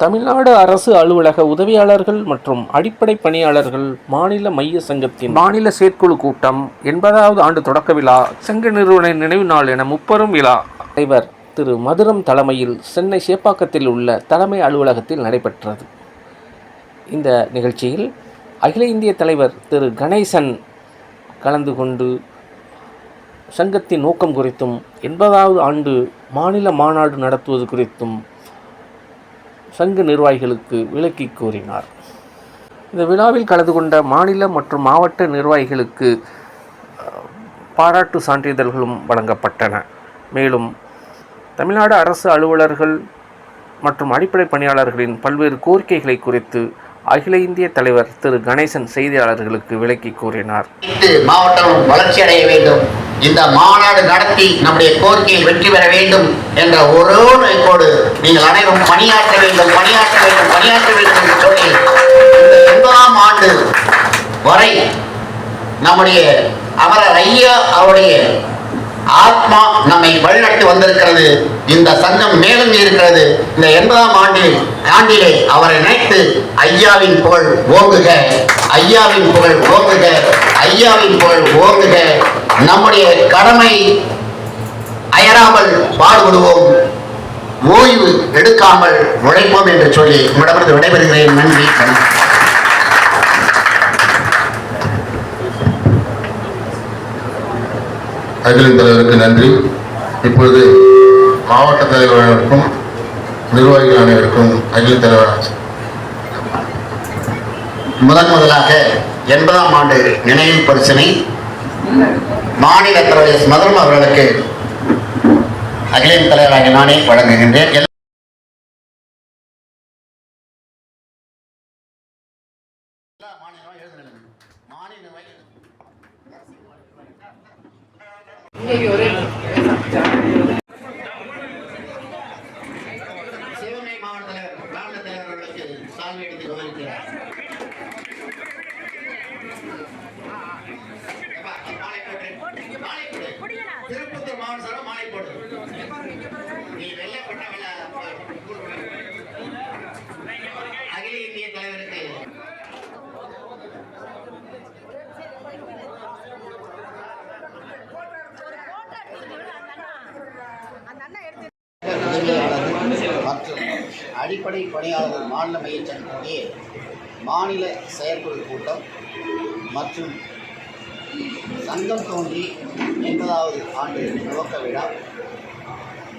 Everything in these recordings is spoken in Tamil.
தமிழ்நாடு அரசு அலுவலக உதவியாளர்கள் மற்றும் அடிப்படை பணியாளர்கள் மாநில மைய சங்கத்தின் மாநில செயற்குழு கூட்டம் எண்பதாவது ஆண்டு தொடக்க விழா சங்க நிறுவன நினைவு நாள் என முப்பெரும் விழா. தலைவர் திரு மதுரம் தலைமையில் சென்னை சேப்பாக்கத்தில் உள்ள தலைமை அலுவலகத்தில் நடைபெற்றது. இந்த நிகழ்ச்சியில் அகில இந்திய தலைவர் திரு கணேசன் கலந்து கொண்டு சங்கத்தின் நோக்கம் குறித்தும் எண்பதாவது ஆண்டு மாநில மாநாடு நடத்துவது குறித்தும் சங்க நிர்வாகிகளுக்கு விளக்கி கூறினார். இந்த விழாவில் கலந்து கொண்ட மாநில மற்றும் மாவட்ட நிர்வாகிகளுக்கு பாராட்டு சான்றிதழ்களும் வழங்கப்பட்டன. மேலும் தமிழ்நாடு அரசு அலுவலர்கள் மற்றும் அடிப்படை பணியாளர்களின் பல்வேறு கோரிக்கைகளை குறித்து அகில இந்திய தலைவர் திரு. கணேசன் செய்தியாளர்களுக்கு விளக்கி கூறினார். மாவட்டம் மாவட்டமும் வளர்ச்சி அடைய வேண்டும். இந்த மாநாடு நடத்தி நம்முடைய கோரிக்கையில் வெற்றி பெற வேண்டும் என்ற ஒரே நோக்கோடு நீங்கள் அனைவரும் பணியாற்ற வேண்டும் பணியாற்ற வேண்டும் பணியாற்ற வேண்டும் என்று சொல்லி இந்த எண்பதாம் ஆண்டு வரை நம்முடைய அமரர் ஐயா அவருடைய ஆத்மா நம்மை வழிநடத்தி வந்திருக்கிறது. இந்த சங்கம் மேலும் இருக்கிறது. இந்த எண்பதாம் ஆண்டில் ஆண்டிலே அவரை நினைத்து ஐயாவின் புகழ் ஓங்குக. ஐயாவின் புகழ் ஓங்குக. ஐயாவின் புகழ் ஓங்குக. நம்முடைய கடமை அயராமல் பாடுபடுவோம். ஓய்வு எடுக்காமல் உழைப்போம் என்று சொல்லி உங்களிடமிருந்து விடைபெறுகிறேன். நன்றி வணக்கம். அகிலின் தலைவருக்கு நன்றி. இப்பொழுது மாவட்ட தலைவர்களுக்கும் நிர்வாகிகள் அனைவருக்கும் அகில தலைவர் முதன் முதலாக எண்பதாம் ஆண்டு நினைவு பரிசனை மாநில தலைவர் மதுரம் அவர்களுக்கு அகிலின் தலைவராக நானே வழங்குகின்றேன். எல்லா சிவகங்கை மாவட்ட தலைவர் மாவட்ட தலைவர்களுக்கு சால்வை எடுத்து கௌரவிக்கிறார். உதவியாளர்கள் மற்றும் அடிப்படை பணியாளர்கள் மாநில மைய சங்கத்தினுடைய மாநில செயற்குழு கூட்டம் மற்றும் சங்கம் தோன்றி எண்பதாவது ஆண்டு துவக்க விழா.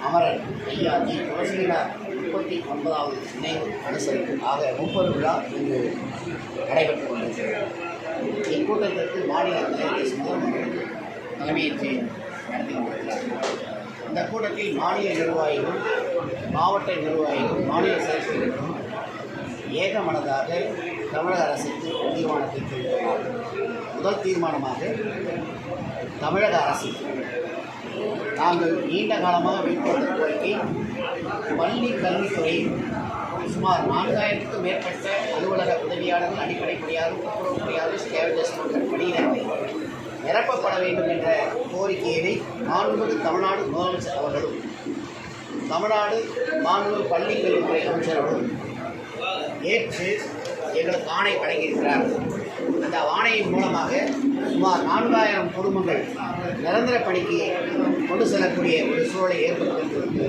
அமரர் ஐயா ஜி துளசினார் முப்பத்தி ஒன்பதாவது நினைவு அனுசரிப்பு. ஆக முப்பது விழா இங்கு நடைபெற்றுக் கொண்டிருக்கிறது. இக்கூட்டத்திற்கு மாநில தலைவர் சுந்தரமன் தலைமையேற்று நடத்தி இந்த கூட்டத்தில் மாநில நிர்வாகிகள் மாவட்ட நிர்வாகிகள் மாநில செயற்குழுக்களும் ஏகமனதாக தமிழக அரசுக்கு தீர்மானத்தை தெரிவித்துள்ளார் முதல் தீர்மானமாக தமிழக அரசு. நாங்கள் நீண்ட காலமாக மேற்கொண்ட கோரிக்கை பள்ளி கல்வித்துறை சுமார் நான்காயிரத்துக்கும் மேற்பட்ட அலுவலக உதவியாளர்கள் அடிப்படை பணியாளர் துப்புரவு பணியாளர் ஸ்கேவஜர்ஸ் பணியிடங்களை நிரப்பப்பட வேண்டும் என்ற கோரிக்கையினை மாண்புமிகு தமிழ்நாடு முதலமைச்சர் அவர்களும் தமிழ்நாடு மாண்புமிகு பள்ளி அமைச்சர்களும் ஏற்று எங்களுக்கு ஆணை வழங்கியிருக்கிறார். அந்த ஆணையின் மூலமாக சுமார் நான்காயிரம் குடும்பங்கள் நிரந்தர பணிக்கு கொண்டு செல்லக்கூடிய ஒரு சூழலை ஏற்படுத்தியிருக்கு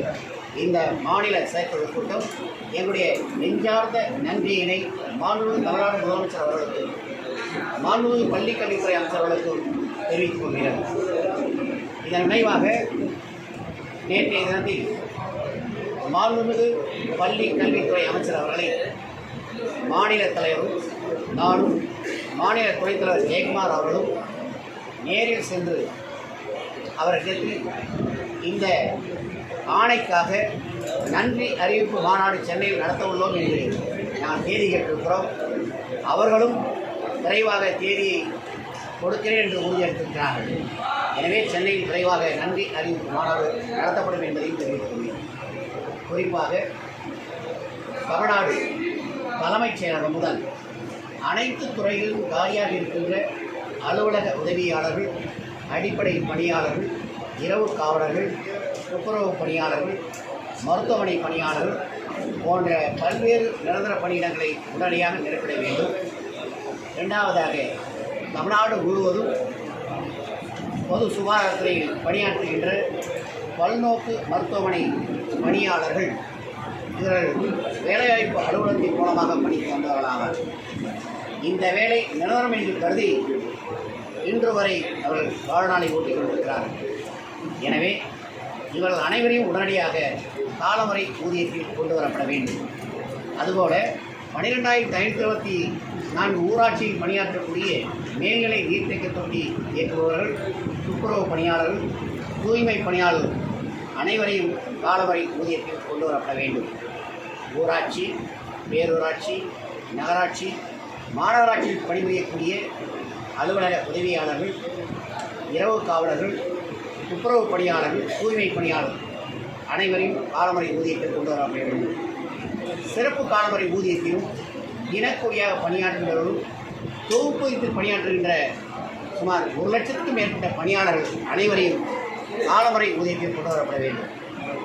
இந்த மாநில செயற்குழு கூட்டம் எங்களுடைய நெஞ்சார்ந்த நன்றியினை மாண்புமிகு தமிழ்நாடு முதலமைச்சர் அவர்களுக்கு மாண்புமிகு பள்ளி கல்வித்துறை தெரிவித்துக் கொள்கிறேன் இதன் விளைவாக நேற்றைய தினத்தில் மாண்புமிகு பள்ளி கல்வித்துறை அமைச்சர் அவர்களை மாநில தலைவரும் நானும் மாநில துணைத் தலைவர் ஜெயக்குமார் அவர்களும் நேரில் சென்று அவர்களிடத்தில் இந்த ஆணைக்காக நன்றி அறிவிப்பு மாநாடு சென்னையில் நடத்த உள்ளோம் என்று நான் தேதி கேட்டிருக்கிறோம். அவர்களும் விரைவாக தேதியை கொடுக்கிறேன் என்று உறுதியளித்திருக்கிறார்கள் எனவே சென்னையில் விரைவாக நன்றி அறிவிப்பு மாநாடு நடத்தப்படும் என்பதையும் தெரிவித்துள்ளேன். குறிப்பாக தமிழ்நாடு தலைமைச் செயலகம் முதல் அனைத்து துறைகளிலும் காலியாக இருக்கின்ற அலுவலக உதவியாளர்கள் அடிப்படை பணியாளர்கள் இரவு காவலர்கள் துப்புரவு பணியாளர்கள் மருத்துவமனை பணியாளர்கள் போன்ற பல்வேறு நிரந்தர பணியிடங்களை உடனடியாக நிரப்பிட வேண்டும். இரண்டாவதாக தமிழ்நாடு முழுவதும் பொது சுகாதாரத்துறையில் பணியாற்றுகின்ற பல்நோக்கு மருத்துவமனை பணியாளர்கள் இவர்கள் வேலைவாய்ப்பு அலுவலகத்தின் மூலமாக பணிக்கு வந்தவர்களாக. இந்த வேலை நிலவரம் என்று கருதி இன்று வரை அவர்கள் வாழ்நாளை ஓட்டிக் கொண்டிருக்கிறார்கள் எனவே இவர்கள் அனைவரையும் உடனடியாக காலமுறை ஊதியத்தில் கொண்டு வரப்பட வேண்டும். அதுபோல பனிரெண்டாயிரத்தி ஐநூற்றி இருபத்தி நான்கு ஊராட்சியில் பணியாற்றக்கூடிய மேல்நிலை நீர்த்தேக்க தொட்டி இயக்குபவர்கள் துப்புரவு பணியாளர்கள் தூய்மை பணியாளர்கள் அனைவரையும் காலவரை ஊதியத்தில் கொண்டு வரப்பட வேண்டும். ஊராட்சி பேரூராட்சி நகராட்சி மாநகராட்சியில் பணிபுரியக்கூடிய அலுவலக உதவியாளர்கள் இரவு காவலர்கள் துப்புரவு பணியாளர்கள் தூய்மை பணியாளர்கள் அனைவரையும் காலமுறை ஊதியத்தில் கொண்டு வர வேண்டும். சிறப்பு காலமுறை ஊதியத்திலும் தினக்கூலியாக தொகுப்பு தொகுப்பதித்து பணியாற்றுகின்ற சுமார் ஒரு லட்சத்துக்கும் மேற்பட்ட பணியாளர்கள் அனைவரையும் காலமுறை ஊதியத்தில் கொண்டு வரப்பட வேண்டும்.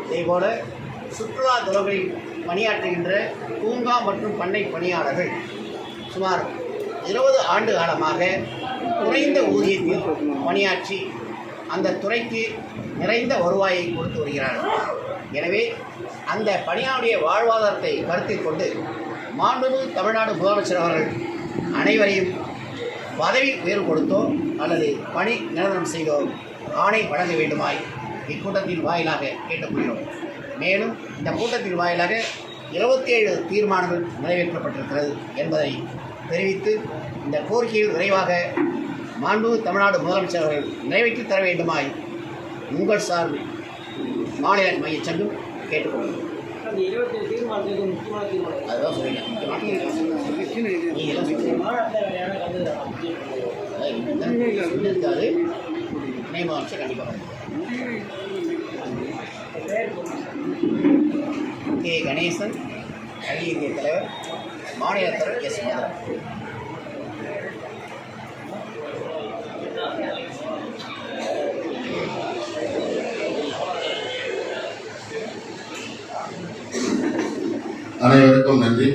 இதேபோல சுற்றுலா துறைகளில் பணியாற்றுகின்ற பூங்கா மற்றும் பண்ணை பணியாளர்கள் சுமார் இருபது ஆண்டு காலமாக குறைந்த ஊதியத்தில் பணியாற்றி அந்த துறைக்கு நிறைந்த வருவாயை கொடுத்து வருகிறார்கள். எனவே அந்த பணியாளுடைய வாழ்வாதாரத்தை கருத்தில் கொண்டு மாண்புமிகு தமிழ்நாடு முதலமைச்சர் அவர்கள் அனைவரையும் பதவி உயர்வு கொடுத்தோ அல்லது பணி நிரந்தரம் செய்தோ ஆணை வழங்க வேண்டுமாய் இக்கூட்டத்தின் வாயிலாக கேட்டுக்கொள்கிறோம். மேலும் இந்த கூட்டத்தின் வாயிலாக இருபத்தி ஏழு தீர்மானங்கள் நிறைவேற்றப்பட்டிருக்கிறது என்பதை தெரிவித்து இந்த கோரிக்கையில் விரைவாக மாண்புமிகு தமிழ்நாடு முதலமைச்சர் அவர்கள் நிறைவேற்றி தர வேண்டுமாய் உங்கள் சார்பில் மாநில மையச் சங்கம் கேட்டுக்கொள்கிறோம். அந்த இருபத்தேழு தீர்மானத்துக்கு ஒரு கண்டிப்பாக கே கணேசன் அகில தலைவர் மாநில தலைவர் எஸ் மதுரா அனைவருக்கும் நன்றி.